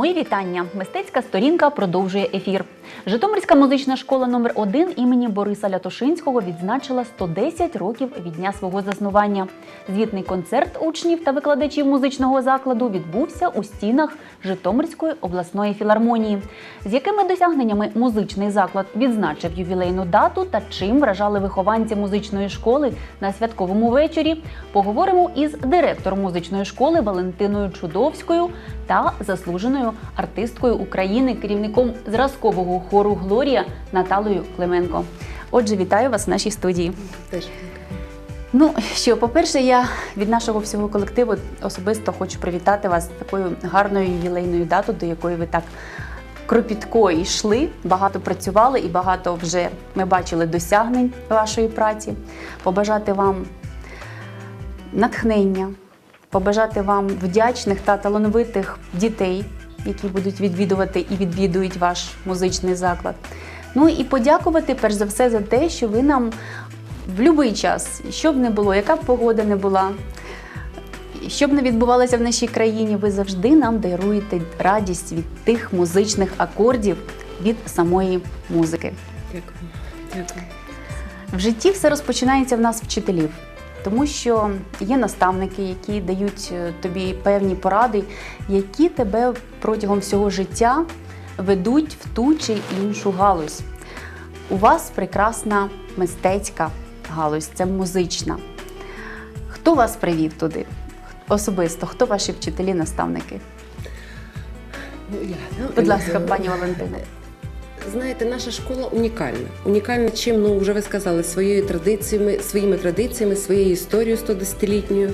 Мої вітання. Мистецька сторінка продовжує ефір. Житомирська музична школа номер 1 імені Бориса Лятошинського відзначила 110 років від дня свого заснування. Звітний концерт учнів та викладачів музичного закладу відбувся у стінах Житомирської обласної філармонії. З якими досягненнями музичний заклад відзначив ювілейну дату та чим вражали вихованці музичної школи на святковому вечорі, поговоримо із директором музичної школи Валентиною Чудовською та заслуженою артисткою України, керівником зразкового хору Глорія Наталою Клименко. Отже, вітаю вас в нашій студії. Теж Ну що, по-перше, я від нашого всього колективу особисто хочу привітати вас з такою гарною ювілейною датою, до якої ви так кропітко йшли, багато працювали і багато вже ми бачили досягнень вашої праці. Побажати вам натхнення, побажати вам вдячних та талановитих дітей, які будуть відвідувати і відвідують ваш музичний заклад. Ну і подякувати перш за все за те, що ви нам в будь-який час, що б не було, яка б погода не була, що б не відбувалося в нашій країні, ви завжди нам даруєте радість від тих музичних акордів від самої музики. дякую. Дякую. В житті все розпочинається в нас вчителів, тому що є наставники, які дають е, тобі певні поради, які тебе протягом всього життя ведуть в ту чи іншу галузь. У вас прекрасна мистецька галузь, це музична. Хто вас привів туди? Особисто, хто ваші вчителі, наставники? Ну, я, ну, Будь ласка, е, пані Валентина. Знаєте, наша школа унікальна. Унікальна чим, ну вже ви сказали, своєю традиціями, своїми традиціями, своєю історією 110-літньою.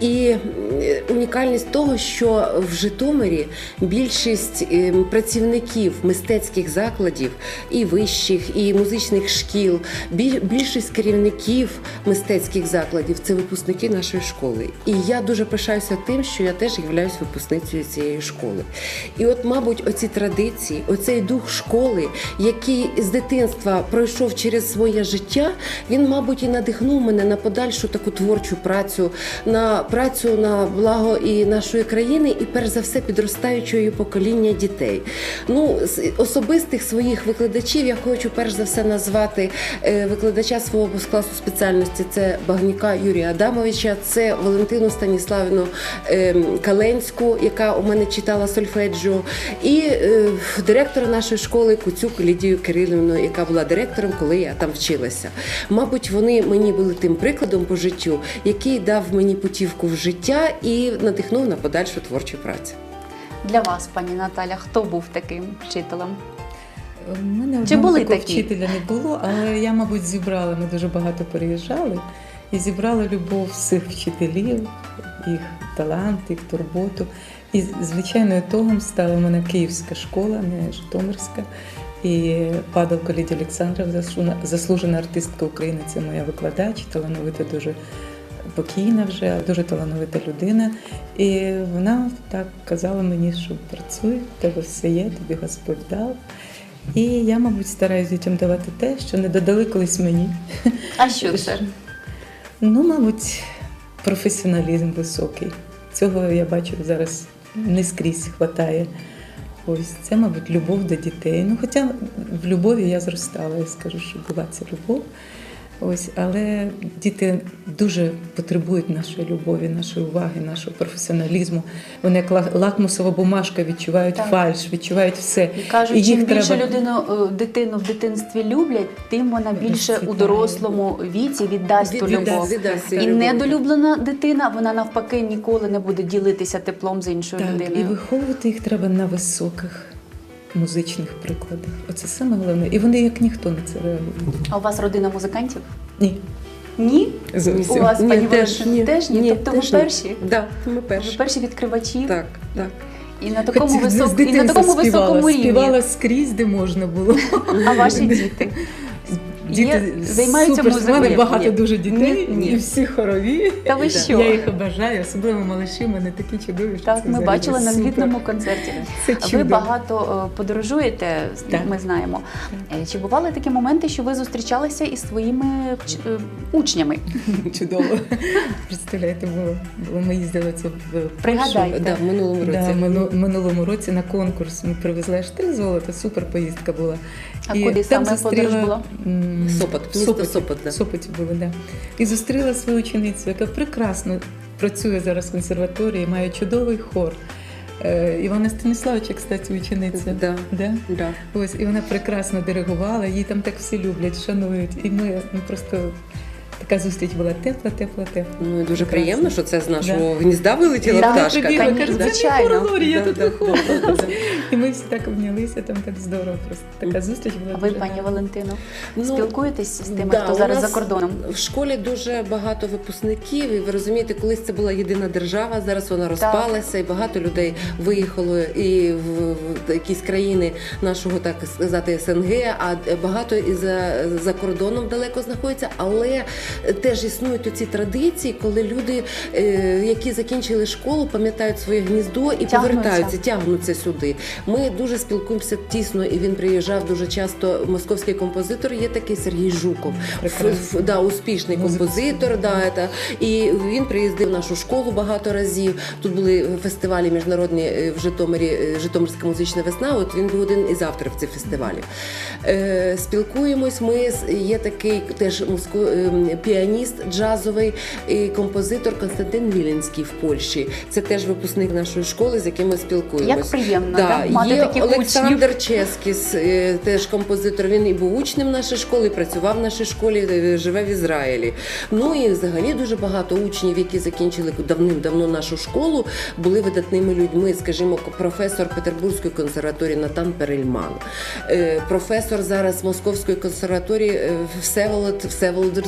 І е, унікальність того, що в Житомирі більшість е, працівників мистецьких закладів, і вищих, і музичних шкіл, більшість керівників мистецьких закладів це випускники нашої школи. І я дуже пишаюся тим, що я теж являюсь випускницею цієї школи. І от, мабуть, оці традиції, оцей дух школи, який з дитинства пройшов через своє життя, він, мабуть, і надихнув мене на подальшу таку творчу працю, на працю на благо і нашої країни, і перш за все підростаючого покоління дітей. Ну, з особистих своїх викладачів я хочу перш за все назвати е, викладача свого класу спеціальності. Це Багніка Юрія Адамовича, це Валентину Станіславівну е, Каленську, яка у мене читала сольфеджіо, і е, директора нашої школи Куцюк Лідію Кирилівну, яка була директором, коли я там вчилася. Мабуть, вони мені були тим прикладом по життю, який дав мені путівку в життя і надихнув на подальшу творчу працю. Для вас, пані Наталя, хто був таким вчителем? У мене Чи були такого такі? вчителя не було, але я, мабуть, зібрала. Ми дуже багато переїжджали і зібрала любов всіх вчителів, їх талант, їх турботу. І звичайно, ітогом стала в мене київська школа, не Житомирська. І Падалко Лідія Олександров, заслужена- заслужена артистка України, це моя викладач, талановита дуже покійна вже, дуже талановита людина. І вона так казала мені, що працюй, тебе все є, тобі Господь дав. І я, мабуть, стараюсь дітям давати те, що не додали колись мені. А що це? Ну, мабуть, професіоналізм високий. Цього я бачу зараз не скрізь хватає. Ось це, мабуть, любов до дітей. Ну, хоча в любові я зростала, я скажу, що була ця любов. Ось, але діти дуже потребують нашої любові, нашої уваги, нашого професіоналізму. Вони як лакмусова бумажка відчувають Так. фальш, відчувають все. І кажуть, І їх чим більше людину е, дитину в дитинстві люблять, тим вона більше у дорослому віці віддасть ту Віддасть, любов. віддасть цю І недолюблена дитина, вона навпаки ніколи не буде ділитися теплом з іншою Так, і людиною. виховувати їх треба на високих музичних прикладах. Оце саме головне. І вони як ніхто на це реагують. А у вас родина музикантів? Ні. Ні? Зовсім. У вас, Ні, пані теж ні. теж ні? Ні, Тобто теж ви перші? Да, ми Ви перші. перші відкривачі? Так, так. І на такому, висок... і на такому співала, високому рівні. співала скрізь, де можна було. А ваші діти? Є, займаються супер. У мене багато Ні. дуже дітей, Ні, ні. і всі хорові. Та ви що? Я їх обожаю, особливо малиші, в мене такі чудові. що Так, це ми бачили на звітному концерті. Це Ви чудо. багато е, подорожуєте, Так. ми знаємо. Е, Чи бували такі моменти, що ви зустрічалися із своїми е, учнями? Чудово. Представляєте, було, було ми їздили це в. Пригадайте. Да, в минулому році. Да, мину- минулому році на конкурс ми привезли аж три золота, супер поїздка була. А куди саме подорож була? Сопот, місто Сопоті. Сопот, да. Сопоті були, да. І зустріла свою ученицю, яка прекрасно працює зараз в консерваторії, має чудовий хор. Е, Івана Станіславича, кстати, учениця. Да. Да? Да. Ось, і вона прекрасно диригувала, її там так всі люблять, шанують. І ми ну, просто така зустріч була тепла, тепла, тепла. Ну і дуже Прекрасно. приємно, що це з нашого гнізда вилетіла Да, пташка. конечно, каже, це звичайно. Лорі, я Да, тут да, да, да. І ми всі так обнялися, там так здорово. Просто така зустріч була. А ви, дуже пані. Валентино, Ну, спілкуєтесь з тими, Да, хто зараз за кордоном? В школі дуже багато випускників, і ви розумієте, колись це була єдина держава, зараз вона розпалася, і багато людей виїхало і в, в якісь країни нашого, так сказати, СНГ, а багато і за, за кордоном далеко знаходяться. Але теж існують оці традиції, коли люди, е, які закінчили школу, пам'ятають своє гніздо і Тягнуться. повертаються, тягнуться сюди. Ми дуже спілкуємося тісно, і він приїжджав дуже часто. Московський композитор є такий Сергій Жуков. Ф- да, успішний композитор. Да, это. І він приїздив в нашу школу багато разів. Тут були фестивалі міжнародні е, в Житомирі, е, Житомирська музична весна. От він був один із авторів цих фестивалів. Е, спілкуємось. Ми є такий теж музико, е, піаніст джазовий і композитор Константин Віленський в Польщі. Це теж випускник нашої школи, з яким ми спілкуємось. Як приємно Да, да, мати є таких учнів. Олександр Ческіс, е, теж композитор. Він і був учнем нашої школи, і працював в нашій школі, е, живе в Ізраїлі. Ну і взагалі дуже багато учнів, які закінчили давним-давно нашу школу, були видатними людьми. Скажімо, професор Петербурзької консерваторії Натан Перельман, е, професор зараз Московської консерваторії Всеволод Всеволод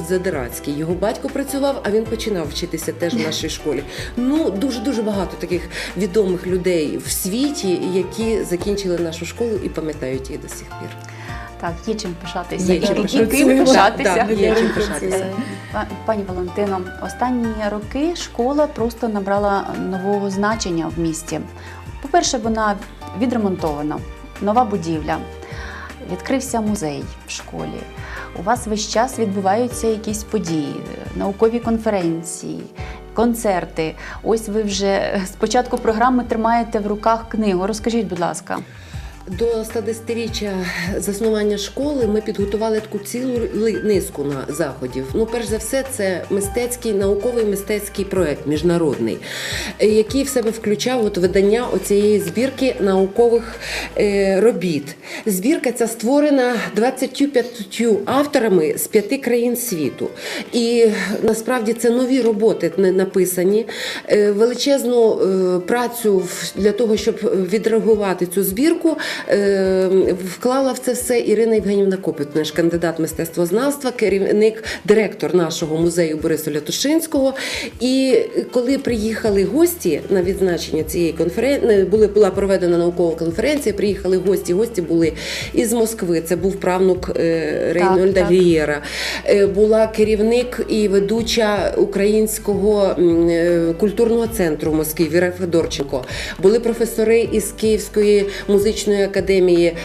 Задирацький. Його батько працював, а він починав вчитися теж в нашій школі. Ну дуже дуже багато таких відомих людей в світі, які закінчили нашу школу і пам'ятають її до сих пір. Так, є чим пишатися. Є і, чим пишатися. є чим пишатися. Е, Пані Валентино, останні роки школа просто набрала нового значення в місті. По-перше, вона відремонтована, нова будівля, відкрився музей в школі. У вас весь час відбуваються якісь події, наукові конференції. Концерти, ось ви вже з початку програми тримаєте в руках книгу. Розкажіть, будь ласка. До 110-річчя заснування школи ми підготували таку цілу низку на заходів. Ну, перш за все, це мистецький науковий мистецький проект міжнародний, е, який в себе включав от видання оцієї збірки наукових е, робіт. Збірка ця створена 25 авторами з п'яти країн світу. І насправді це нові роботи написані. Е, Величезну працю для того, щоб відреагувати цю збірку, вклала в це все Ірина Євгенівна Копит, наш кандидат мистецтвознавства, керівник, директор нашого музею Бориса Лятушинського. І коли приїхали гості на відзначення цієї конференції, були була проведена наукова конференція. Приїхали гості. Гості були із Москви. Це був правнук е, Рейнольда так. Е, Була керівник і ведуча українського е, культурного центру в Москві Віра Федорченко. Були професори із Київської музичної академії.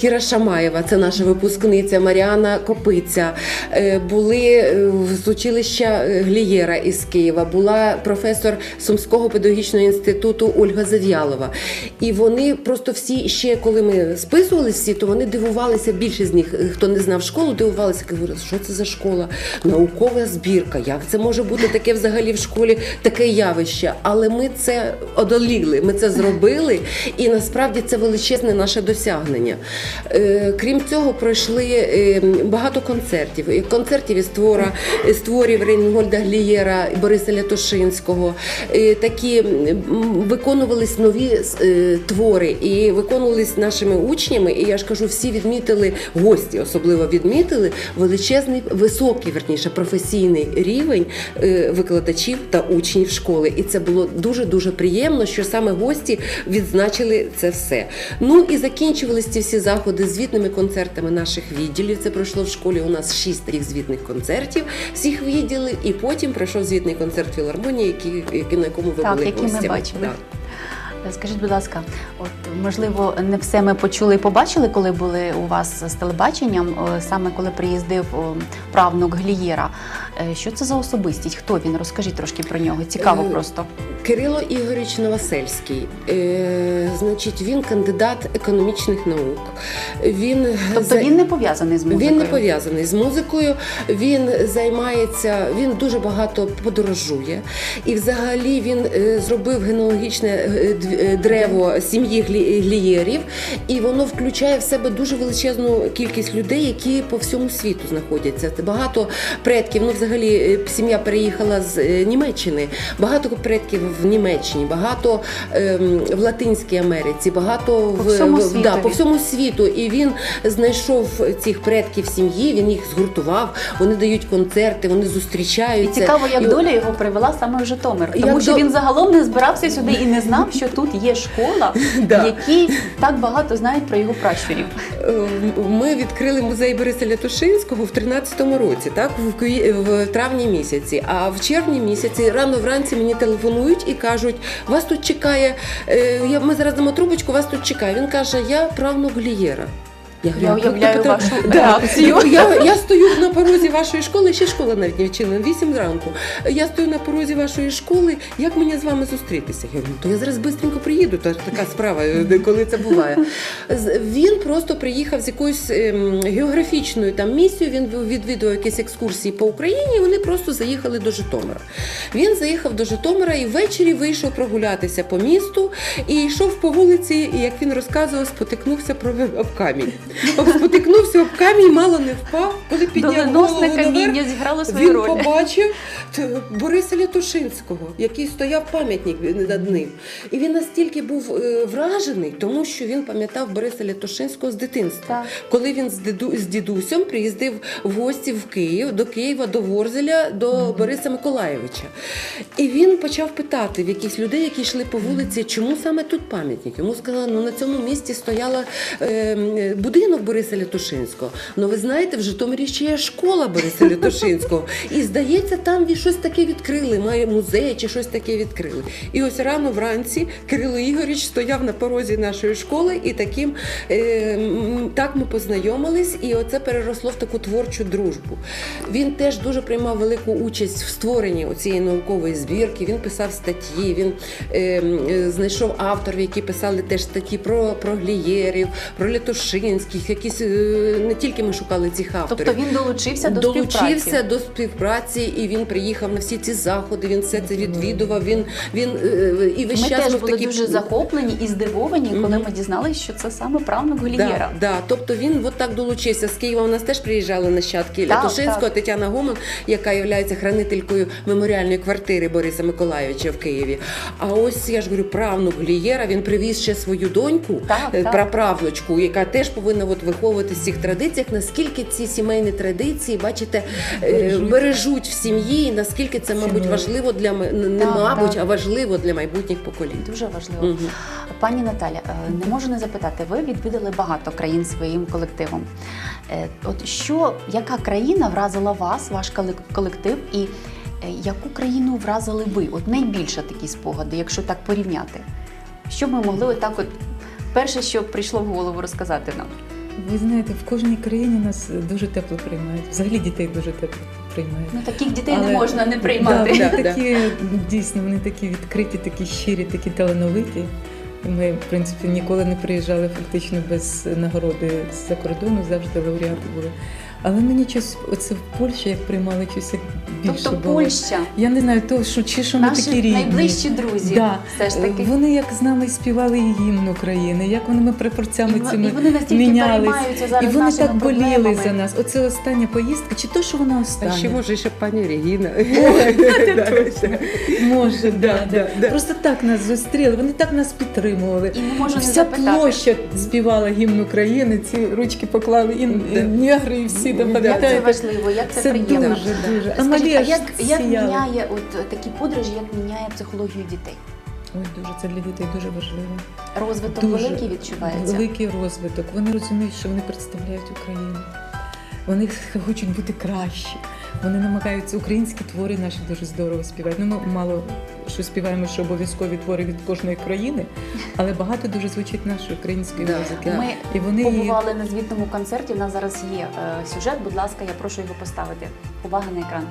Кіра Шамаєва, це наша випускниця, Маріана Копиця. Е, Були е, з училища е, Глієра із Києва, була професор Сумського педагогічного інституту Ольга Зав'ялова. І вони просто всі ще, коли ми списувалися всі, то вони дивувалися. Більше з них, хто не знав школу, дивувалися, говорили, що це за школа? Наукова збірка. Як це може бути таке взагалі в школі, таке явище? Але ми це одоліли, ми це зробили, і насправді це величезне наше досягнення. Е, Крім цього, пройшли е, багато концертів. Концертів із твора із творів Рейнгольда Глієра, Бориса Лятошинського. Такі виконувались нові е, твори і виконувались нашими учнями. І я ж кажу, всі відмітили гості, особливо відмітили величезний, високий, верніше, професійний рівень викладачів та учнів школи. І це було дуже дуже приємно, що саме гості відзначили це все. Ну і закінчувалися ці всі заходи звітними концертами наших відділів. Це пройшло в школі. У нас шість таких звітних концертів всіх відділів, і потім пройшов звітний концерт філармонії, який, який на якому ви Так, були який ми бачили. Так. Скажіть, будь ласка, от можливо, не все ми почули і побачили, коли були у вас з телебаченням, е, саме коли приїздив правнук Глієра. Е, Що це за особистість? Хто він? Розкажіть трошки про нього. Цікаво Е, просто. Кирило Ігоріч Новосельський, е, значить, він кандидат економічних наук. Він Тобто за- він не пов'язаний з музикою. Він не пов'язаний з музикою. Він займається, він дуже багато подорожує. І взагалі він е, зробив генеалогічне е, дв- е, древо сім'ї глієрів, і воно включає в себе дуже величезну кількість людей, які по всьому світу знаходяться. Багато предків. Ну, взагалі, е, сім'я переїхала з е, Німеччини. Багато предків в Німеччині, багато ем, в Латинській Америці, багато По в, всьому в- да, по всьому світу. І він знайшов цих предків сім'ї, він їх згуртував, вони дають концерти, вони зустрічаються. І цікаво, як І- доля його привела саме в Житомир, тому Як що до- він загалом не збирався сюди і не знав, що тут є школа, Да. які так багато знають про його пращурів. Е, Ми відкрили музей Бориса Лятушинського в 13-му році, так в, в травні місяці. А в червні місяці рано вранці мені телефонують і кажуть: вас тут чекає. е, Ми зараз дамо трубочку, вас тут чекає. Він каже: Я правнук Глієра. Я говорю, «А уявляю Петро- вашу Да. реакцію. Я, я стою на порозі вашої школи, ще школа навіть не вчила, 8 зранку. Я стою на порозі вашої школи. Як мені з вами зустрітися? Я говорю, «Ну, то я зараз швидко приїду. То така справа, е, коли це буває. Він просто приїхав з якоюсь ем, географічною там місією. Він відвідував якісь екскурсії по Україні. і Вони просто заїхали до Житомира. Він заїхав до Житомира і ввечері вийшов прогулятися по місту і йшов по вулиці, і як він розказував, спотикнувся про об камінь. Спотикнувся об камінь, мало не впав. Коли підняв голову наверх, каміння зіграло свою він роль. побачив Бориса Лятушинського, який стояв пам'ятник над ним. І він настільки був е, вражений, тому що він пам'ятав Бориса Лятушинського з дитинства. Так. Коли він з, диду, з дідусем приїздив в гості в Київ, до Києва, до Ворзеля, до Бориса Миколаєвича. І він почав питати в якихось людей, які йшли по вулиці, чому саме тут пам'ятник. Йому сказали, ну на цьому місці стояла е, м, будинок Бориса Лятушинського. Ну ви знаєте, в Житомирі ще є школа Бориса Лятушинського. І здається, там щось таке відкрили, має музей чи щось таке відкрили. І ось рано вранці Кирило Ігоріч стояв на порозі нашої школи, і таким е, так ми познайомились, і оце переросло в таку творчу дружбу. Він теж дуже приймав велику участь в створенні цієї наукової збірки. Він писав статті, він е, е, знайшов авторів, які писали теж статті про, про глієрів, про Лятушинських, якісь е, не тільки ми шукали цих авторів. Тобто він долучився до співпраці. Долучився до співпраці, і він приїхав на всі ці заходи. Він все це відвідував. Він він е, і весь Ми час теж були такий дуже захоплені і здивовані, коли Мгм. ми дізналися, що це саме правнук Да, Глієра. да. Тобто він от так долучився. З Києва у нас теж приїжджали нащадки Лятушинського. Тетяна Гоман, яка є хранителькою меморіальної квартири Бориса Миколайовича в Києві. А ось я ж говорю, правнук Глієра, він привіз ще свою доньку, Так, е, так. праправнучку, яка теж повинна от виховуватися в цих традиціях. Наскільки ці сімейні традиції, бачите, е, Бережуть. бережуть в сім'ї, і наскільки це, мабуть, важливо для не Так, мабуть, так. а важливо для майбутніх поколінь. Дуже важливо. Мгм. Пані Наталя, е, не можу не запитати, ви відвідали багато країн своїм колективом. Е, От що, яка країна вразила вас, ваш колектив, і яку країну вразили ви? От найбільше такі спогади, якщо так порівняти. Що б ми могли отак от перше, що прийшло в голову розказати нам? Ви знаєте, в кожній країні нас дуже тепло приймають. Взагалі дітей дуже тепло приймають. Ну таких дітей Але- не можна не приймати. вони Да, вони такі дійсно, вони такі відкриті, такі щирі, такі талановиті. Ми, в принципі, ніколи не приїжджали фактично без нагороди з-за кордону, завжди лауреати були. Але мені щось оце в Польщі, як приймали щось як більше Тобто було. Польща, Я не знаю, то що чи що ми наші такі рідні. найближчі друзі, Да. все ж таки. Вони як з нами співали і гімн України, як вони ми прапорцями І цими і вони настільки мінялись. переймаються І вони нашими так боліли проблемами. за нас. Оце остання поїздка, чи то, що вона А остання? ще може ще пані Регіна. Може, да, да, да. Просто так нас зустріли, вони так нас підтримували. І не можу не Вся запитати. площа співала гімн України, ці ручки поклали, і, і негри, і всі там Да, Як це важливо, як це, Це приємно. дуже, дуже. А Скажіть, а як, як сіяла. міняє от такі подорожі, як міняє психологію дітей? Ой, дуже це для дітей дуже важливо. Розвиток Дуже великий відчувається. Великий розвиток. Вони розуміють, що вони представляють Україну. Вони хочуть бути кращі. Вони намагаються українські твори наші дуже здорово співають. Ну, ми мало що співаємо, що обов'язкові твори від кожної країни, але багато дуже звучить нашої української Да, музики. да. Ми І вони її побували на звітному концерті. У нас зараз є е, сюжет. Будь ласка, я прошу його поставити. Увага на екран.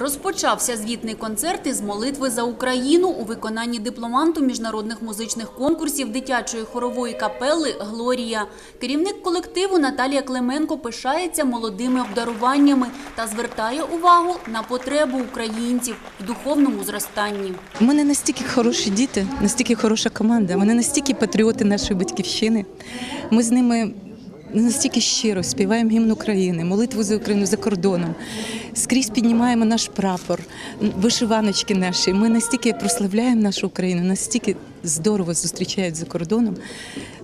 Розпочався звітний концерт із молитви за Україну у виконанні дипломанту міжнародних музичних конкурсів дитячої хорової капели Глорія. Керівник колективу Наталія Клименко пишається молодими обдаруваннями та звертає увагу на потребу українців в духовному зростанні. У мене настільки хороші діти, настільки хороша команда. Вони настільки патріоти нашої батьківщини. Ми з ними настільки щиро співаємо гімн України, молитву за Україну за кордоном. Скрізь піднімаємо наш прапор, вишиваночки наші. Ми настільки прославляємо нашу Україну, настільки здорово зустрічають за кордоном,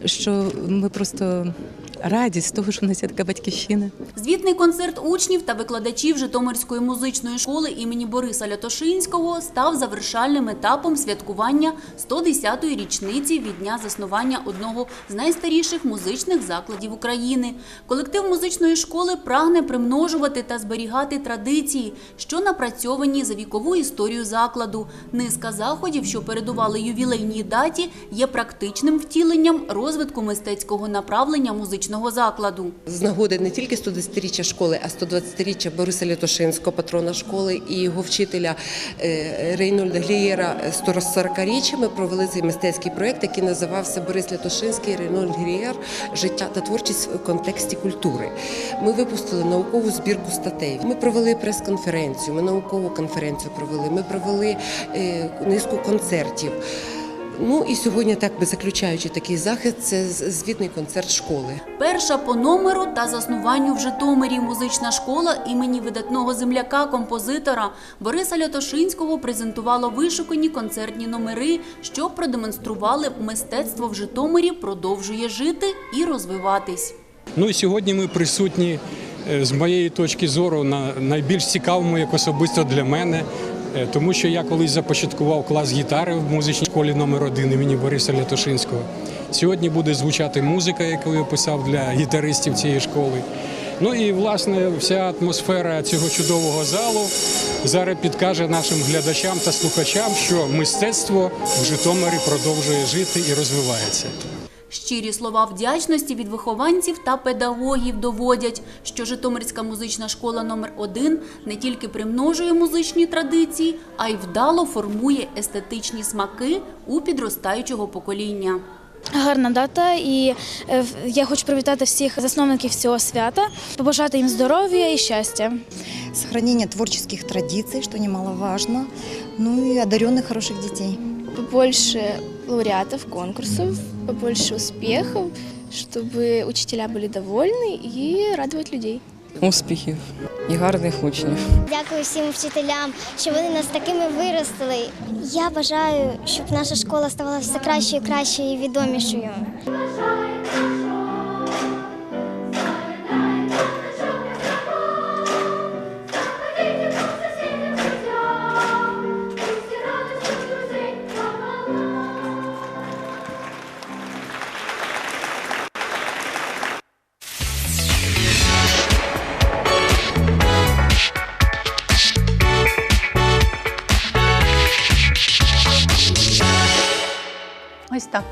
що ми просто раді з того, що в нас є така батьківщина. Звітний концерт учнів та викладачів Житомирської музичної школи імені Бориса Лятошинського став завершальним етапом святкування 110-ї річниці від дня заснування одного з найстаріших музичних закладів України. Колектив музичної школи прагне примножувати та зберігати традиції, що напрацьовані за вікову історію закладу. Низка заходів, що передували ювілейній даті, є практичним втіленням розвитку мистецького направлення музичного закладу. З нагоди не тільки 110-річчя школи, а 120-річчя Бориса Лятошинського, патрона школи, і його вчителя е, Рейнольда Глієра 140-річчя ми провели цей мистецький проєкт, який називався Борис Лятошинський, Рейнольд Глієр Життя та творчість в контексті культури. Ми випустили наукову збірку статей. Ми провели прес-конференцію, ми наукову конференцію провели. Ми провели е, низку концертів. Ну і сьогодні, так би заключаючи такий захід, це звітний концерт школи. Перша по номеру та заснуванню в Житомирі музична школа імені видатного земляка, композитора Бориса Лятошинського презентувала вишукані концертні номери, що продемонстрували мистецтво в Житомирі продовжує жити і розвиватись. Ну і сьогодні ми присутні е, з моєї точки зору на найбільш цікавому, як особисто для мене, тому що я колись започаткував клас гітари в музичній школі номер 1 імені Бориса Лятошинського. Сьогодні буде звучати музика, яку я писав для гітаристів цієї школи. Ну і власне вся атмосфера цього чудового залу зараз підкаже нашим глядачам та слухачам, що мистецтво в Житомирі продовжує жити і розвивається. Щирі слова вдячності від вихованців та педагогів доводять, що Житомирська музична школа номер 1 не тільки примножує музичні традиції, а й вдало формує естетичні смаки у підростаючого покоління. Гарна дата, і е, я хочу привітати всіх засновників цього свята, побажати їм здоров'я і щастя. сохранение творческих традиций, что немаловажно, ну и одаренных хороших детей. Побольше лауреатов конкурсов, побольше успехов, чтобы учителя были довольны и радовать людей. успіхів і гарних учнів. Дякую всім вчителям, що вони нас такими виростили. Я бажаю, щоб наша школа ставала все кращою і кращою і відомішою.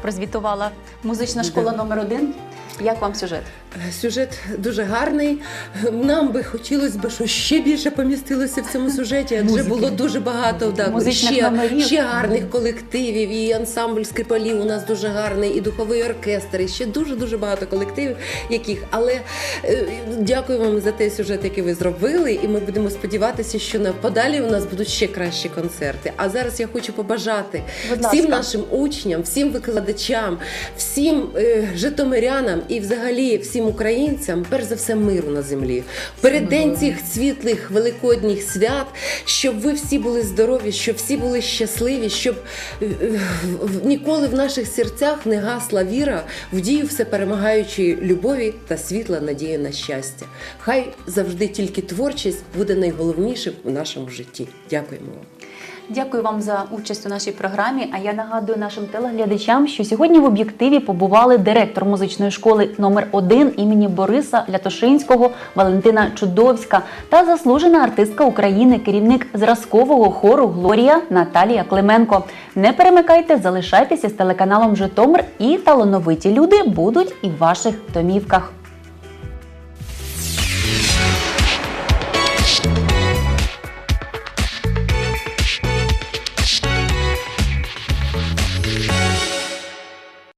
Прозвітувала музична школа номер 1 Як вам сюжет? Сюжет дуже гарний. Нам би хотілося б, що ще більше помістилося в цьому сюжеті, адже Музики. було дуже багато Музичних ще, ще гарних колективів, і ансамбль скрипалів у нас дуже гарний, і духовий оркестр, і ще дуже дуже багато колективів, яких. Але е, дякую вам за той сюжет, який ви зробили. І ми будемо сподіватися, що на подалі у нас будуть ще кращі концерти. А зараз я хочу побажати всім нашим учням, всім викладачам, всім е, житомирянам і взагалі всім всім українцям, перш за все, миру на землі. В Переддень цих світлих великодніх свят, щоб ви всі були здорові, щоб всі були щасливі, щоб е, е, ніколи в наших серцях не гасла віра в дію всеперемагаючої любові та світла надія на щастя. Хай завжди тільки творчість буде найголовнішим у нашому житті. Дякуємо вам. Дякую вам за участь у нашій програмі. А я нагадую нашим телеглядачам, що сьогодні в об'єктиві побували директор музичної школи номер 1 імені Бориса Лятошинського Валентина Чудовська та заслужена артистка України, керівник зразкового хору Глорія Наталія Клименко. Не перемикайте, залишайтеся з телеканалом Житомир, і талановиті люди будуть і в ваших домівках.